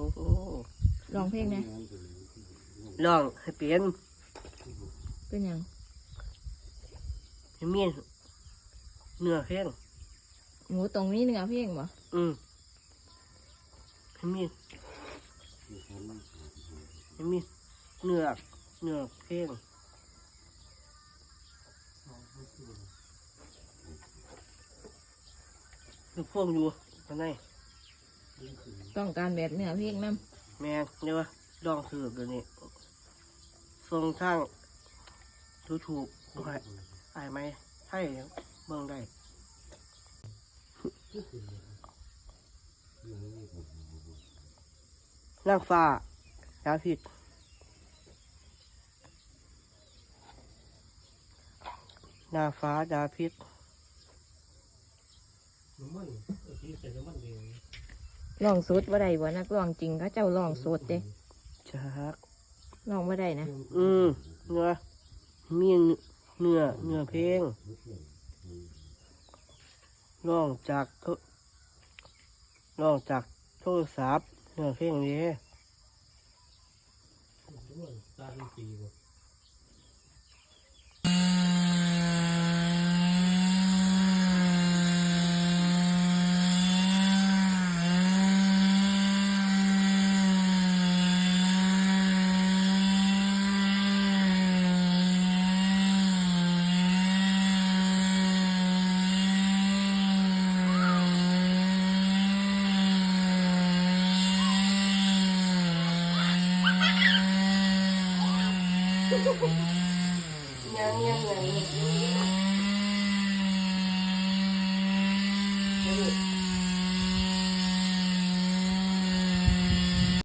อ้โหลองเพลงนะลองให้เปลี่ยนเป็นหยังให้มีเนื้อเพลงหมูตรงนี้เนื้อเพลงบ่อืมให้มีให้มีเนื้อเนื้อเพลงลูกพวงอยู่ข้างใน ต้องการแบบเนื้อเพลงนํแม่งเรียกว่าลองสืบเดี๋ยวนี้ทรงทางถูถูกๆไอ้ไอ้ไหมให้เบิ่งได้นางฟ้ายาพิษนางฟ้ายาพิษน้ำมันไอ้ที่ใส่น้ำมันเอง ลองสดบ่ได้บ่นักลองจริงเขาเจ้าลองสดเด้จักลองบ่ได้นะอืมเนื้อมีเนื้อเนื้อเพลงร้องจากโทร้องจากโทรศัพท์เนื้อเพลงนี้ ด้วยตาเป็นปีบ่ ยังยังยัง